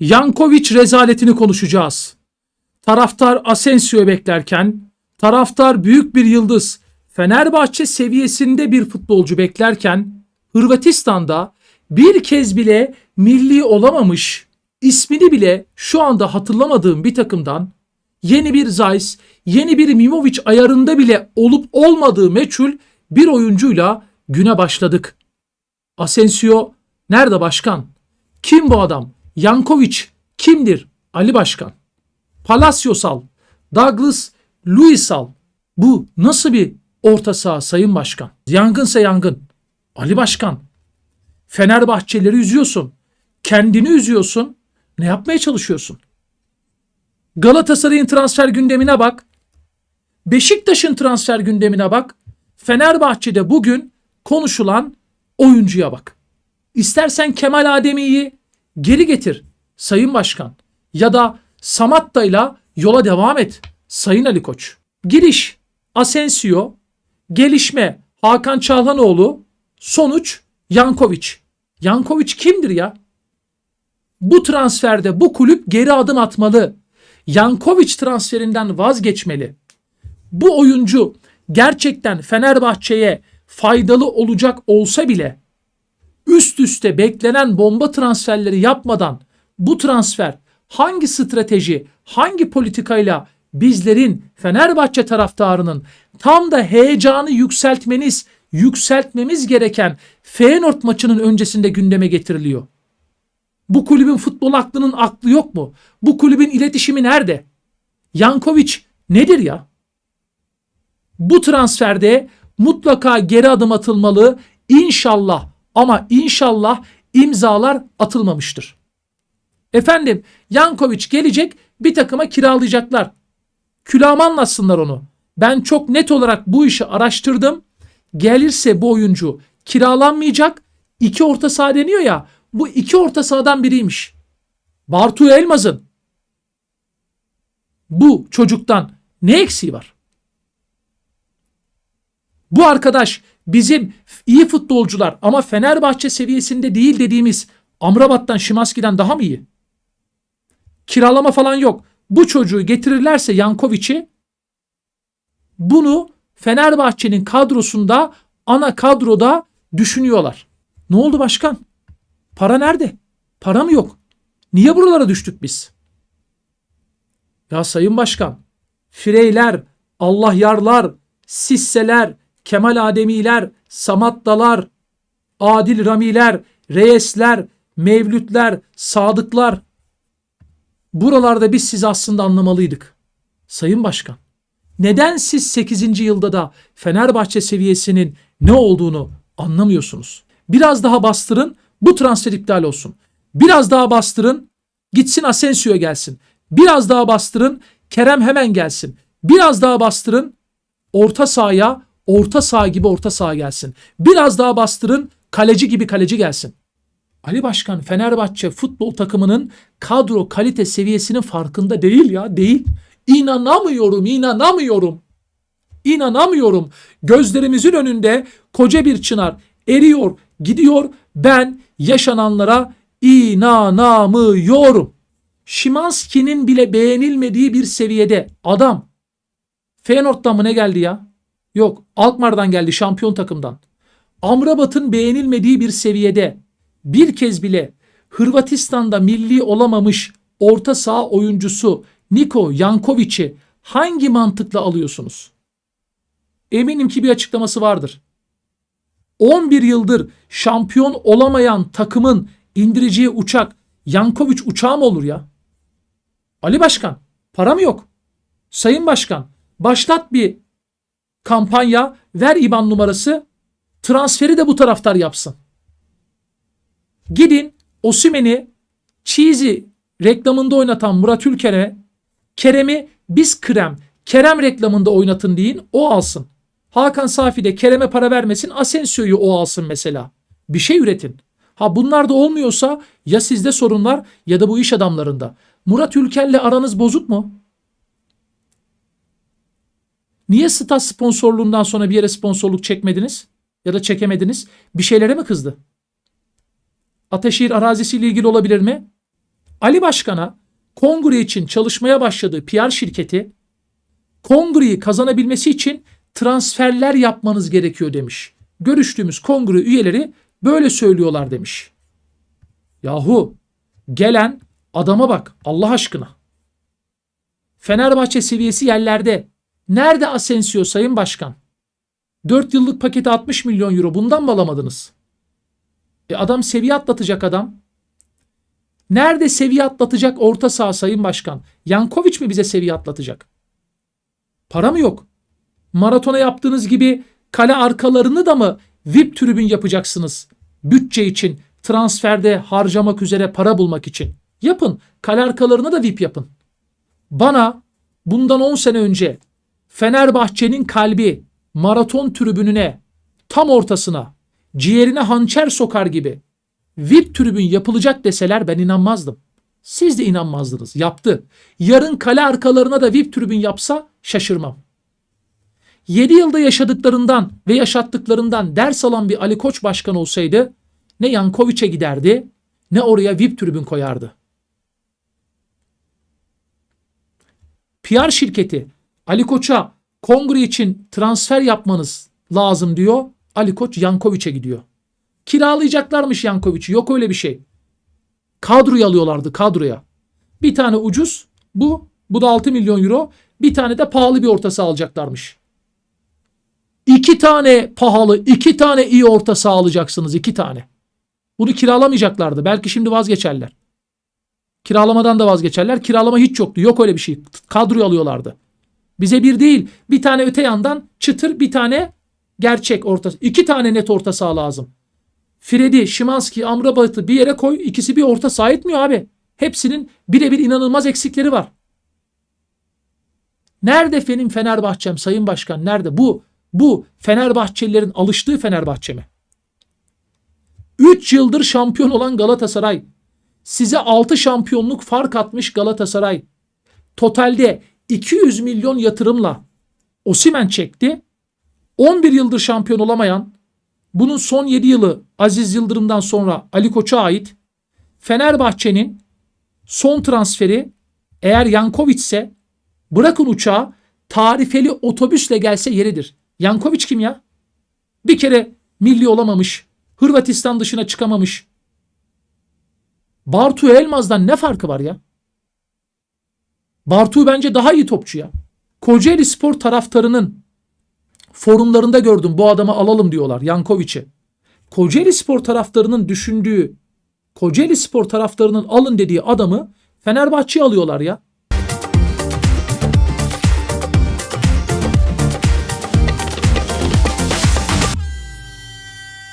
Yankovic rezaletini konuşacağız. Taraftar Asensio'yu beklerken, taraftar büyük bir yıldız, Fenerbahçe seviyesinde bir futbolcu beklerken, Hırvatistan'da bir kez bile milli olamamış, ismini bile şu anda hatırlamadığım bir takımdan yeni bir Zeiss, yeni bir Mimovic ayarında bile olup olmadığı meçhul bir oyuncuyla güne başladık. Asensio nerede başkan? Kim bu adam? Yankovic kimdir? Ali Başkan. Palaciosal, Douglas Luisal. Bu nasıl bir orta saha sayın başkan? Yangınsa yangın. Ali Başkan. Fenerbahçeleri üzüyorsun. Kendini üzüyorsun. Ne yapmaya çalışıyorsun? Galatasaray'ın transfer gündemine bak. Beşiktaş'ın transfer gündemine bak. Fenerbahçe'de bugün konuşulan oyuncuya bak. İstersen Kemal Ademi'yi geri getir Sayın Başkan ya da Samatta'yla yola devam et Sayın Ali Koç. Giriş Asensio, gelişme Hakan Çalhanoğlu, sonuç Yankovic. Yankovic kimdir ya? Bu transferde bu kulüp geri adım atmalı. Yankovic transferinden vazgeçmeli. Bu oyuncu gerçekten Fenerbahçe'ye faydalı olacak olsa bile üst üste beklenen bomba transferleri yapmadan bu transfer hangi strateji, hangi politikayla bizlerin Fenerbahçe taraftarının tam da heyecanı yükseltmeniz, yükseltmemiz gereken Feyenoord maçının öncesinde gündeme getiriliyor. Bu kulübün futbol aklının aklı yok mu? Bu kulübün iletişimi nerede? Yankovic nedir ya? Bu transferde mutlaka geri adım atılmalı. İnşallah ama inşallah imzalar atılmamıştır. Efendim Yankovic gelecek bir takıma kiralayacaklar. Külahıma anlatsınlar onu. Ben çok net olarak bu işi araştırdım. Gelirse bu oyuncu kiralanmayacak. İki orta saha deniyor ya. Bu iki orta sahadan biriymiş. Bartu Elmaz'ın bu çocuktan ne eksiği var? Bu arkadaş bizim iyi futbolcular ama Fenerbahçe seviyesinde değil dediğimiz Amrabat'tan Şimanski'den daha mı iyi? Kiralama falan yok. Bu çocuğu getirirlerse Yankovic'i bunu Fenerbahçe'nin kadrosunda ana kadroda düşünüyorlar. Ne oldu başkan? Para nerede? Para mı yok? Niye buralara düştük biz? Ya sayın başkan, Fireyler, Allah yarlar, Sisseler, Kemal Ademiler, Samattalar, Adil Ramiler, Reisler, Mevlütler, Sadıklar. Buralarda biz sizi aslında anlamalıydık. Sayın Başkan, neden siz 8. yılda da Fenerbahçe seviyesinin ne olduğunu anlamıyorsunuz? Biraz daha bastırın, bu transfer iptal olsun. Biraz daha bastırın, gitsin Asensio'ya gelsin. Biraz daha bastırın, Kerem hemen gelsin. Biraz daha bastırın, orta sahaya, orta saha gibi orta saha gelsin. Biraz daha bastırın, kaleci gibi kaleci gelsin. Ali Başkan Fenerbahçe futbol takımının kadro kalite seviyesinin farkında değil ya değil. İnanamıyorum inanamıyorum. İnanamıyorum. Gözlerimizin önünde koca bir çınar eriyor gidiyor. Ben yaşananlara inanamıyorum. Şimanski'nin bile beğenilmediği bir seviyede adam. Feyenoord'dan mı ne geldi ya? Yok Alkmaar'dan geldi şampiyon takımdan. Amrabat'ın beğenilmediği bir seviyede bir kez bile Hırvatistan'da milli olamamış orta saha oyuncusu Niko Yankovic'i hangi mantıkla alıyorsunuz? Eminim ki bir açıklaması vardır. 11 yıldır şampiyon olamayan takımın indireceği uçak Yankovic uçağı mı olur ya? Ali Başkan para mı yok? Sayın Başkan başlat bir kampanya ver IBAN numarası transferi de bu taraftar yapsın. Gidin Osimhen'i Cheesy reklamında oynatan Murat Ülker'e Kerem'i biz krem Kerem reklamında oynatın deyin o alsın. Hakan Safi de Kerem'e para vermesin Asensio'yu o alsın mesela. Bir şey üretin. Ha bunlar da olmuyorsa ya sizde sorun var ya da bu iş adamlarında. Murat Ülker'le aranız bozuk mu? Niye stat sponsorluğundan sonra bir yere sponsorluk çekmediniz? Ya da çekemediniz? Bir şeylere mi kızdı? Ataşehir arazisiyle ilgili olabilir mi? Ali Başkan'a kongre için çalışmaya başladığı PR şirketi kongreyi kazanabilmesi için transferler yapmanız gerekiyor demiş. Görüştüğümüz kongre üyeleri böyle söylüyorlar demiş. Yahu gelen adama bak Allah aşkına. Fenerbahçe seviyesi yerlerde. Nerede Asensio Sayın Başkan? 4 yıllık paketi 60 milyon euro bundan mı alamadınız? E adam seviye atlatacak adam. Nerede seviye atlatacak orta saha Sayın Başkan? Yankovic mi bize seviye atlatacak? Para mı yok? Maratona yaptığınız gibi kale arkalarını da mı VIP tribün yapacaksınız? Bütçe için, transferde harcamak üzere para bulmak için. Yapın. Kale arkalarını da VIP yapın. Bana bundan 10 sene önce Fenerbahçe'nin kalbi maraton tribününe tam ortasına ciğerine hançer sokar gibi VIP tribün yapılacak deseler ben inanmazdım. Siz de inanmazdınız. Yaptı. Yarın kale arkalarına da VIP tribün yapsa şaşırmam. 7 yılda yaşadıklarından ve yaşattıklarından ders alan bir Ali Koç başkan olsaydı ne Yankovic'e giderdi ne oraya VIP tribün koyardı. PR şirketi Ali Koç'a kongre için transfer yapmanız lazım diyor. Ali Koç Yankovic'e gidiyor. Kiralayacaklarmış Yankovic'i. Yok öyle bir şey. Kadroyu alıyorlardı kadroya. Bir tane ucuz bu. Bu da 6 milyon euro. Bir tane de pahalı bir orta saha alacaklarmış. İki tane pahalı, iki tane iyi orta saha alacaksınız. iki tane. Bunu kiralamayacaklardı. Belki şimdi vazgeçerler. Kiralamadan da vazgeçerler. Kiralama hiç yoktu. Yok öyle bir şey. Kadroyu alıyorlardı. Bize bir değil. Bir tane öte yandan çıtır bir tane gerçek orta. iki tane net orta saha lazım. Freddy, Şimanski, Amrabat'ı bir yere koy. ikisi bir orta saha etmiyor abi. Hepsinin birebir inanılmaz eksikleri var. Nerede benim Fenerbahçem Sayın Başkan? Nerede? Bu bu Fenerbahçelilerin alıştığı Fenerbahçe mi? 3 yıldır şampiyon olan Galatasaray. Size 6 şampiyonluk fark atmış Galatasaray. Totalde 200 milyon yatırımla Osimen çekti. 11 yıldır şampiyon olamayan bunun son 7 yılı Aziz Yıldırım'dan sonra Ali Koç'a ait Fenerbahçe'nin son transferi eğer Yankovic ise bırakın uçağı tarifeli otobüsle gelse yeridir. Yankovic kim ya? Bir kere milli olamamış. Hırvatistan dışına çıkamamış. Bartu Elmaz'dan ne farkı var ya? Bartu bence daha iyi topçu ya. Kocaeli Spor taraftarının forumlarında gördüm bu adamı alalım diyorlar Yankovic'i. Kocaeli Spor taraftarının düşündüğü Kocaeli Spor taraftarının alın dediği adamı Fenerbahçe'ye alıyorlar ya.